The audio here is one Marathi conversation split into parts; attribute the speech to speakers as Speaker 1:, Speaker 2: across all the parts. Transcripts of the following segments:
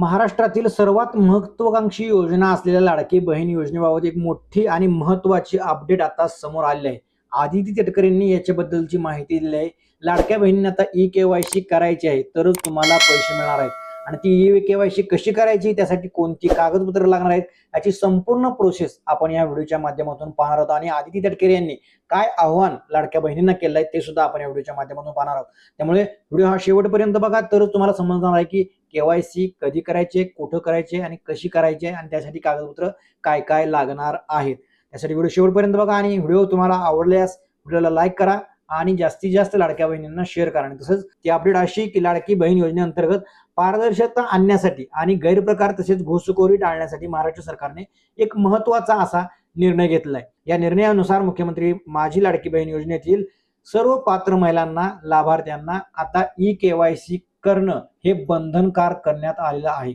Speaker 1: महाराष्ट्रातील सर्वात महत्वाकांक्षी योजना असलेल्या लाडकी बहीण योजनेबाबत एक मोठी आणि महत्वाची अपडेट आता समोर आली आहे. आदिती तटकरेंनी याच्याबद्दलची माहिती दिली आहे. लाडक्या बहिणींना आता ई केवायसी करायची आहे तरच तुम्हाला पैसे मिळणार आहेत. आणि ती ई केवायसी कशी करायची त्यासाठी कोणती कागदपत्र लागणार आहेत याची संपूर्ण प्रोसेस आपण या व्हिडिओच्या माध्यमातून पाहणार आहोत. आणि आदिती तटकरे यांनी काय आव्हान लाडक्या बहिणींना केलं आहे ते सुद्धा आपण या व्हिडिओच्या माध्यमातून पाहणार आहोत. त्यामुळे व्हिडिओ हा शेवटपर्यंत बघा. तरच तुम्हाला समजणार आहे की केवायसी कधी करायचे कुठं करायचे आणि कशी करायचे आणि त्यासाठी कागदपत्र काय काय लागणार आहेत. त्यासाठी व्हिडिओ शेवटपर्यंत बघा आणि व्हिडिओ तुम्हाला आवडल्यास व्हिडिओला लाईक करा. आणि जास्तीत जास्त लाडक्या बहिणींना शेअर करा आणि तसंच ती अपडेट अशी की लाडकी बहीण योजनेअंतर्गत पारदर्शकता आणण्यासाठी आणि गैरप्रकार तसेच घुसखोरी टाळण्यासाठी महाराष्ट्र सरकारने एक महत्त्वाचा असा निर्णय घेतलाय. या निर्णयानुसार मुख्यमंत्री माझी लाडकी बहीण योजनेतील सर्व पात्र महिलांना लाभार्थ्यांना आता ई केवायसी करणं हे बंधनकार करण्यात आलेलं आहे.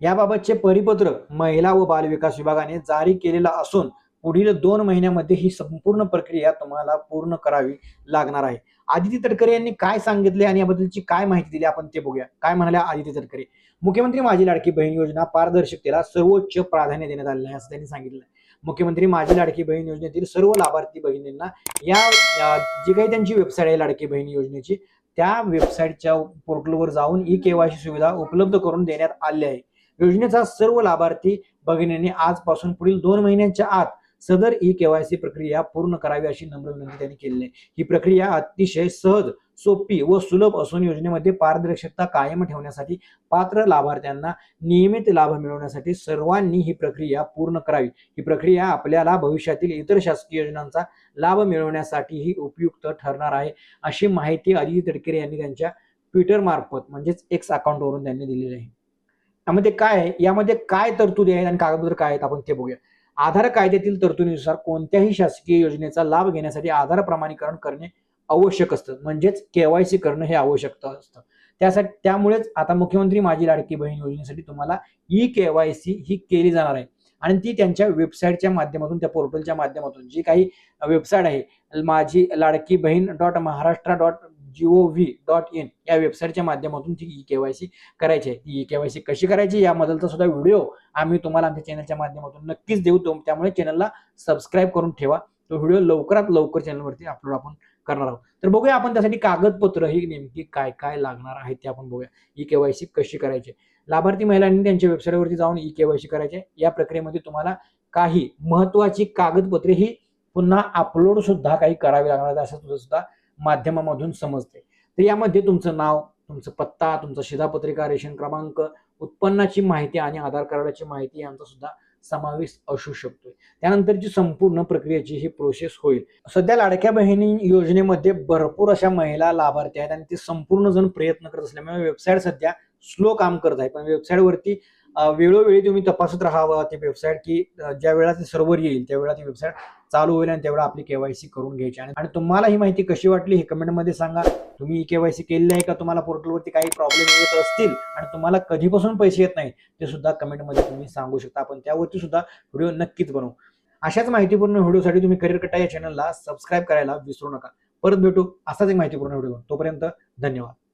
Speaker 1: याबाबतचे परिपत्र महिला व बालविकास विभागाने जारी केलेलं असून पुढील दोन महिन्यामध्ये ही संपूर्ण प्रक्रिया तुम्हाला पूर्ण करावी लागणार आहे. आदिती तटकरे यांनी काय सांगितले आणि याबद्दलची काय माहिती दिली आपण ते बघूया. काय म्हणाल्या आदिती तटकरे? मुख्यमंत्री माझी लाडकी बहीण योजना पारदर्शकतेला सर्वोच्च प्राधान्य देण्यात आलेलं आहे असं त्यांनी सांगितलं. मुख्यमंत्री माझी लाडकी बहीण योजनेतील सर्व लाभार्थी बहिणींना या जी काही त्यांची वेबसाईट आहे लाडकी बहीण योजनेची त्या वेबसाईटच्या पोर्टलवर जाऊन ई केवायसी सुविधा उपलब्ध करून देण्यात आली आहे. योजनेचा सर्व लाभार्थी भगिनींनी आजपासून पुढील दोन महिन्यांच्या आत सदर ई केवायसी प्रक्रिया पूर्ण करावी अशी नम्र विनंती त्यांनी केली आहे. ही प्रक्रिया अतिशय सहज सोपी व सुलभ असून योजनेमध्ये पारदर्शकता कायम ठेवण्यासाठी पात्र लाभार्थ्यांना नियमित लाभ मिळवण्यासाठी सर्वांनी ही प्रक्रिया पूर्ण करावी. ही प्रक्रिया आपल्याला भविष्यातील इतर शासकीय योजनांचा लाभ मिळवण्यासाठीही उपयुक्त ठरणार आहे अशी माहिती अजित तडकेरे यांनी त्यांच्या ट्विटर मार्फत म्हणजेच एक्स अकाउंटवरून त्यांनी दिलेली आहे. यामध्ये काय आहे? यामध्ये काय तरतुदी आहेत आणि कागदपत्र काय आहेत? आपण ते बघूया. आधार कायद्यातील तरतुदीनुसार कोणत्याही शासकीय योजनेचा लाभ घेण्यासाठी आधार प्रमाणीकरण करणे आवश्यक असतं. म्हणजेच केवायसी करणं हे आवश्यक असतं. त्यासाठी त्यामुळेच आता मुख्यमंत्री माझी लाडकी बहीण योजनेसाठी तुम्हाला ई केवायसी ही केली जाणार आहे. आणि ती त्यांच्या वेबसाईटच्या माध्यमातून त्या पोर्टलच्या माध्यमातून. जी काही वेबसाईट आहे माझी Ladki Bahin dot Maharashtra dot G O V dot in या वेबसाईटच्या माध्यमातून ती ई केवायसी करायची आहे. ती ई केवायसी कशी करायची याबद्दलचा सुद्धा व्हिडिओ आम्ही तुम्हाला आमच्या चॅनलच्या माध्यमातून नक्कीच देऊ. तो त्यामुळे चॅनलला सबस्क्राईब करून ठेवा. तो व्हिडिओ लवकरात लवकर चॅनलवरती अपलोड आपण करणार आहोत. तर बघूया आपण त्यासाठी कागदपत्र ही नेमकी काय काय लागणार आहेत ते आपण बघूया. ई केवायसी कशी करायची? लाभार्थी महिलांनी त्यांच्या वेबसाईटवरती जाऊन ई केवायसी करायचे या प्रक्रियेमध्ये तुम्हाला काही महत्वाची कागदपत्रे ही पुन्हा अपलोड सुद्धा काही करावी लागणार असं तुझं सुद्धा माध्यमामधून समजते. तर यामध्ये तुमचं नाव तुमचं पत्ता तुमचं शिधापत्रिका रेशन क्रमांक उत्पन्नाची माहिती आणि आधार कार्डाची माहिती यांचा सुद्धा समावेश असू शकतो त्यानंतरची संपूर्ण प्रक्रियेची ही प्रोसेस होईल. सध्या लाडक्या बहिणी योजनेमध्ये भरपूर अशा महिला लाभार्थी आहेत आणि ते संपूर्ण जण प्रयत्न करत असल्यामुळे वेबसाईट सध्या स्लो काम करत आहे. पण वेबसाईटवरती वेळोवेळी तुम्ही तपासत राहावं ती वेबसाईट की ज्या वेळा ते सर्व्हर येईल त्यावेळा ती वेबसाईट चालू होईल आणि तेवढा आपली केवायसी करून घ्यायची. आणि आणि तुम्हाला ही माहिती कशी वाटली हे कमेंटमध्ये सांगा. तुम्ही केवायसी केलेली आहे का तुम्हाला पोर्टलवरती काही प्रॉब्लेम येत असतील आणि तुम्हाला कधीपासून पैसे येत नाही ते सुद्धा कमेंटमध्ये तुम्ही सांगू शकता. आपण त्यावरती सुद्धा व्हिडिओ नक्कीच बनवू. अशाच माहितीपूर्ण व्हिडिओसाठी तुम्ही करिअर कट्टा या चॅनलला सबस्क्राईब करायला विसरू नका. परत भेटू असाच एक माहितीपूर्ण व्हिडिओ. तोपर्यंत धन्यवाद.